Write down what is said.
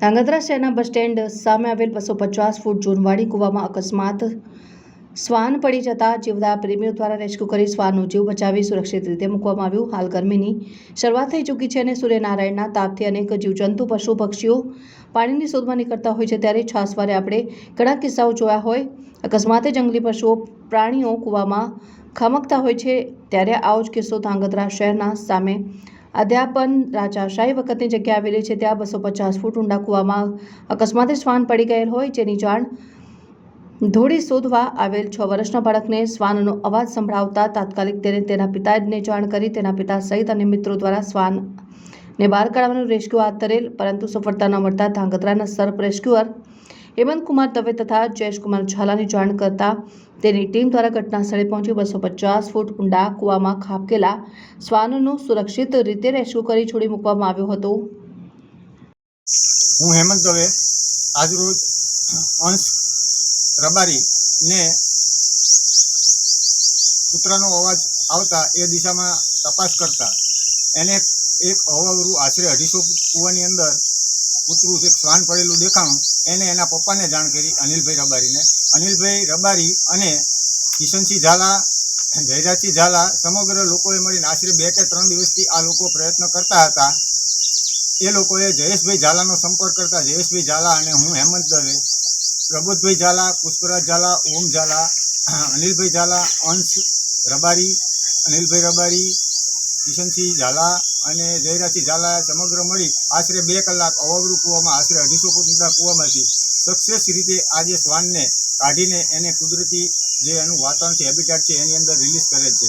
ધાંગધ્રા શહેરના bus stand સામે આવેલ બસો પચાસ ફૂટ જૂનવાડી કૂવામાં અકસ્માત. શ્વાન પડી જતા જીવદા પ્રેમીઓ દ્વારા રેસ્ક્યુ કરી શ્વાનનો જીવ બચાવી સુરક્ષિત રીતે મૂકવામાં આવ્યું. હાલ ગરમીની શરૂઆત થઈ ચૂકી છે અને સૂર્યનારાયણના તાપથી અનેક જીવજંતુ, પશુ, પક્ષીઓ પાણીની શોધમાં નીકળતા હોય છે. ત્યારે છાસવારે આપણે ઘણા કિસ્સાઓ જોયા હોય. અકસ્માતે જંગલી પશુઓ, પ્રાણીઓ કૂવામાં ખમકતા હોય છે. ત્યારે આવો જ કિસ્સો ધાંગધ્રા શહેરના સામે અધ્યાપન રાજાશાહી વખતની જગ્યા આવેલી છે. ત્યાં બસો પચાસ ફૂટ ઊંડા કૂવામાં અકસ્માતે શ્વાન પડી ગયેલ હોય જેની જાણ ધોળી શોધવા આવેલ છ વર્ષના બાળકને શ્વાનનો અવાજ સંભળાવતા તાત્કાલિક તેને તેના પિતાને જાણ કરી તેના પિતા સહિત અને મિત્રો દ્વારા શ્વાનને બહાર કાઢવાનું રેસ્ક્યુ હાથ ધરેલ, પરંતુ સફળતા ન મળતા ધાંગધ્રાના સર્ફ રેસ્ક્યુઅર હેમંતકુમાર દવે તથા જયેશકુમાર ઝાલાની જાણ કરતા તેની ટીમ દ્વારા ઘટના સ્થળે પહોંચી બસો પચાસ ફૂટ ઊંડા કૂવામાં ખાબકેલા શ્વાનનું સુરક્ષિત રીતે રેસ્ક્યુ કરી છોડી મૂકવામાં આવ્યો હતો. હું હેમંત દવે આજરોજ અંશ રબારીને કૂતરાનો અવાજ આવતા એ દિશામાં તપાસ કરતા. એને એક અવાવરું આશરે અઢીસો કૂવાની અંદર કૂતરું એક શ્વાન પડેલું દેખાણું, એને એના પપ્પાને જાણ કરી અનિલભાઈ રબારીને. અનિલભાઈ રબારી અને કિશનસિંહ ઝાલા, જયરાજસિંહ ઝાલા સમગ્ર લોકોએ મળીને આશરે બે કે ત્રણ દિવસથી આ લોકો પ્રયત્ન કરતા હતા. એ લોકોએ જયેશભાઈ ઝાલાનો સંપર્ક કરતા, જયેશભાઈ ઝાલા અને હું હેમંત દવે, પ્રબોધભાઈ ઝાલા, પુષ્પરાજ ઝાલા, ઓમ ઝાલા, અનિલભાઈ ઝાલા, અંશ રબારી, અનિલભાઈ રબારી, કિશનસિંહ ઝાલા અને જયરાથી ઝાલા સમગ્ર મળી આશરે બે કલાક અવાવરૂ કૂવામાં, આશરે અઢીસો ફૂટના કૂવામાંથી સક્સેસ રીતે આજે શ્વાનને કાઢીને એને કુદરતી જે એનું વાતાવરણ છે હેબિટેટ છે, એની અંદર રિલીઝ કરેલ છે.